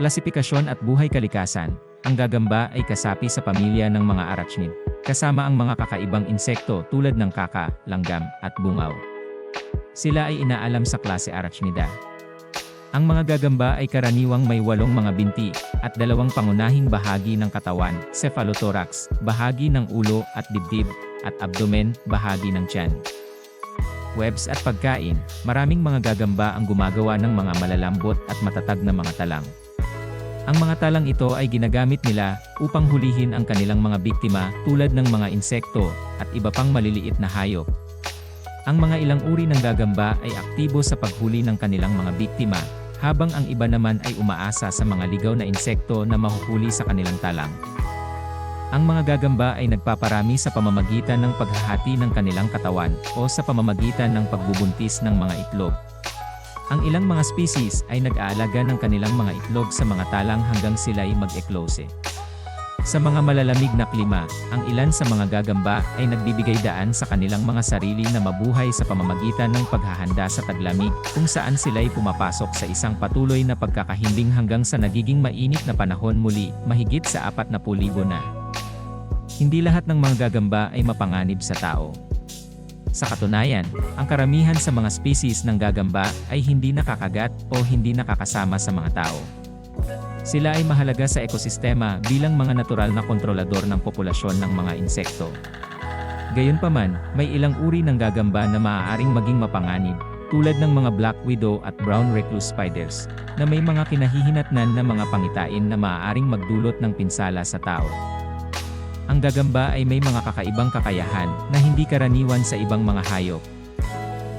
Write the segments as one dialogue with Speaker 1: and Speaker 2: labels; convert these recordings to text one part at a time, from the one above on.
Speaker 1: Klasipikasyon at buhay kalikasan, ang gagamba ay kasapi sa pamilya ng mga arachnid, kasama ang mga kakaibang insekto tulad ng kaka, langgam, at bungaw. Sila ay inaalam sa klase Arachnida. Ang mga gagamba ay karaniwang may walong mga binti, at dalawang pangunahing bahagi ng katawan, cephalothorax, bahagi ng ulo at dibdib, at abdomen, bahagi ng tiyan. Webs at pagkain, maraming mga gagamba ang gumagawa ng mga malalambot at matatag na mga talang. Ang mga talang ito ay ginagamit nila upang hulihin ang kanilang mga biktima tulad ng mga insekto at iba pang maliliit na hayop. Ang mga ilang uri ng gagamba ay aktibo sa paghuli ng kanilang mga biktima, habang ang iba naman ay umaasa sa mga ligaw na insekto na mahuhuli sa kanilang talang. Ang mga gagamba ay nagpaparami sa pamamagitan ng paghahati ng kanilang katawan o sa pamamagitan ng pagbubuntis ng mga itlog. Ang ilang mga species ay nag-aalaga ng kanilang mga itlog sa mga talang hanggang sila'y mag-eklose. Sa mga malalamig na klima, ang ilan sa mga gagamba ay nagbibigay daan sa kanilang mga sarili na mabuhay sa pamamagitan ng paghahanda sa taglamig, kung saan sila'y pumapasok sa isang patuloy na pagkakahimbing hanggang sa nagiging mainit na panahon muli, mahigit sa 40,000 na. Hindi lahat ng mga gagamba ay mapanganib sa tao. Sa katunayan, ang karamihan sa mga species ng gagamba ay hindi nakakagat o hindi nakakasama sa mga tao. Sila ay mahalaga sa ekosistema bilang mga natural na kontrolador ng populasyon ng mga insekto. Gayunpaman, may ilang uri ng gagamba na maaaring maging mapanganib, tulad ng mga black widow at brown recluse spiders, na may mga kinahihinatnan na mga pangitain na maaaring magdulot ng pinsala sa tao. Ang gagamba ay may mga kakaibang kakayahan na hindi karaniwan sa ibang mga hayop.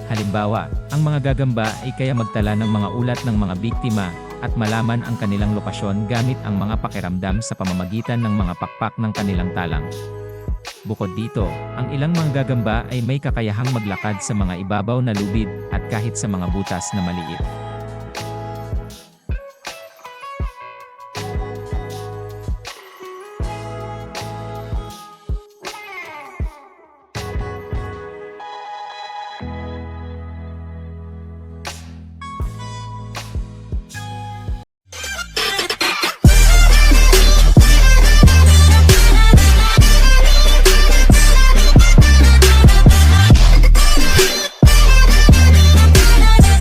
Speaker 1: Halimbawa, ang mga gagamba ay kaya magtala ng mga ulat ng mga biktima at malaman ang kanilang lokasyon gamit ang mga pakiramdam sa pamamagitan ng mga pakpak ng kanilang talang. Bukod dito, ang ilang mga gagamba ay may kakayahang maglakad sa mga ibabaw na lubid at kahit sa mga butas na maliit.